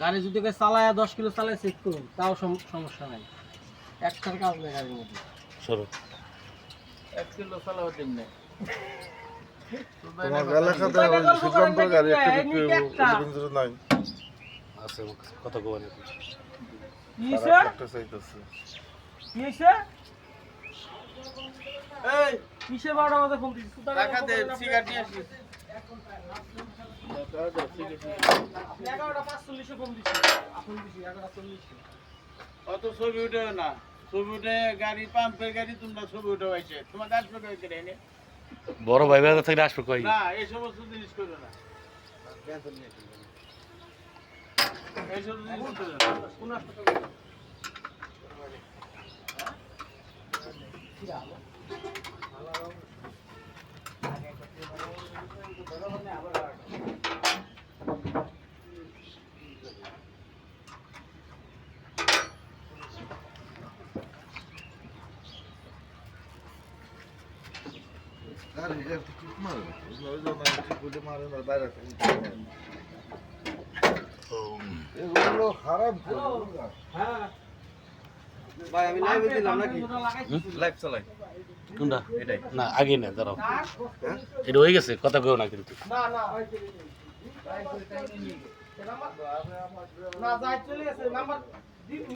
গাড়ি যদি কেউ চালায় দশ কিলো চালায় চেক করুন। তাও সম- সমস্যা নাই। একটার কাজ নেই গাড়ির মধ্যে। সরো। এক কিলো চালাও দিন নেই তোমার এলাকাতে ওই গাড়ি একটা বিক্রি রবীন্দ্র নাই। আছে কথা কবেন কি একটা চাইতেছে। এই! কিসের বারোটা মধ্যে ফোন দিচ্ছি টাকা দে সিগারেট নিয়ে আসিস। অত ছবি উঠে না। ছবি উঠে গাড়ি পাম্পের গাড়ি তোমরা ছবি উঠে পাইছে। তোমার আসবে এনে? বড় ভাই বাজার থেকে আসবে কই? না এই সমস্ত জিনিস করো না। এই সমস্ত জিনিস করো না। কোন হাসপাতালে এগুলো খারাপ হ্যাঁ ভাই আমি লাইভে দিলাম নাকি লাইভ চালাই কোনটা এটাই না আগে না দাঁড়াও। এটা হয়ে গেছে? কথা কেউ না কিন্তু। না না। না যাই চলে গেছে। নাম্বার দি-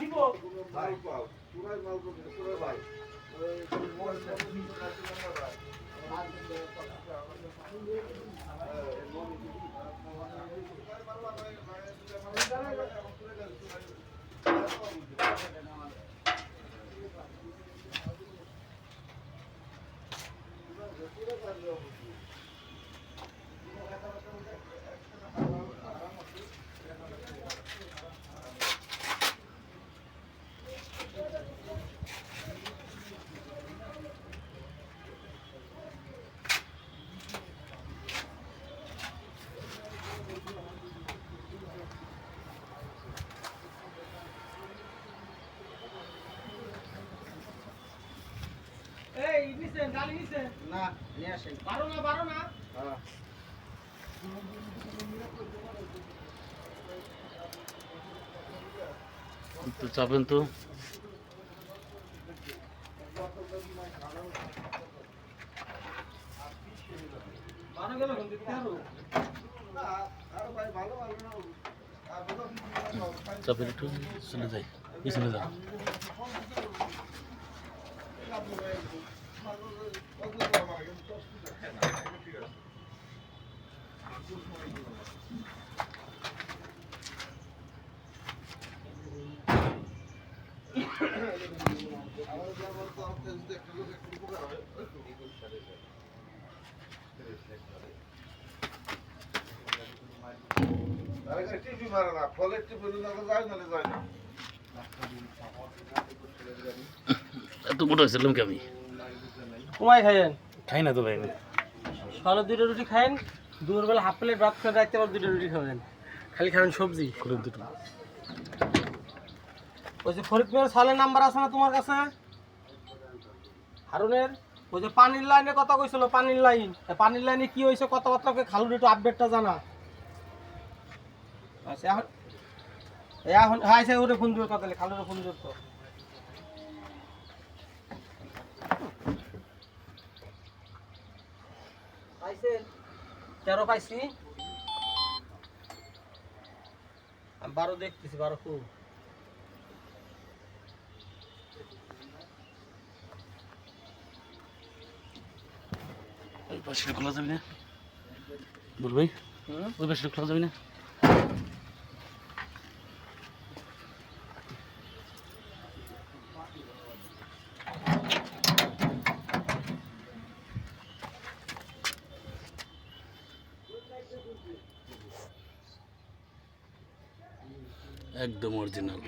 নিব মাল পাও, পুরাই মাল করবে, পুরাই ভাই। ওই মোবাইল নাম্বার ভাই। এই নিছেন গালি নিছেন না নিয়ে আসেন। বারো না বারো না। হ্যাঁ। একটু চাপেন তো। বারো গেল কোন দিকে। আরও চাপেন একটু চলে যাই পিছনে যাও টিপি মারে না, ফলের টিপি যায় নাহলে যায় না। এত মোটা হয়েছিলাম কি আমি? কমাই খাইয়েন? খাই না তো ভাই সকালে দুটো রুটি খাইন দুপুরবেলা হাফ প্লেট ভাত খেয়ে রাখতে আবার দুটো রুটি খাবেন। খালি খাবেন সবজি। করে দুটো। ওই যে ফরিদ মিয়ার সালের নাম্বার আছে না তোমার কাছে? হারুনের? ওই যে পানির লাইনে কথা কইছিল, পানির লাইন। পানির লাইনে কি হয়েছে কথাবার্তা খালুর একটু আপডেটটা জানা। আচ্ছা এখন এখন হ্যাঁ সে ওরে পাইছি? আমি বারো দেখতেছি, বারো খুব ওই পাশে খোলা যাবে না বলবি ওই পাশে খোলা যাবে না একদম অরিজিনাল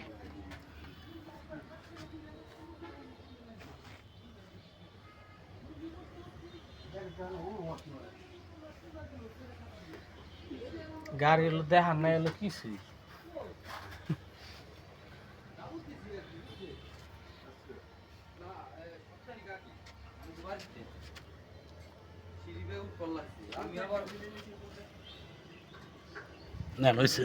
গাড়ি এলো দেখার না এলো কিছুই না হয়েছে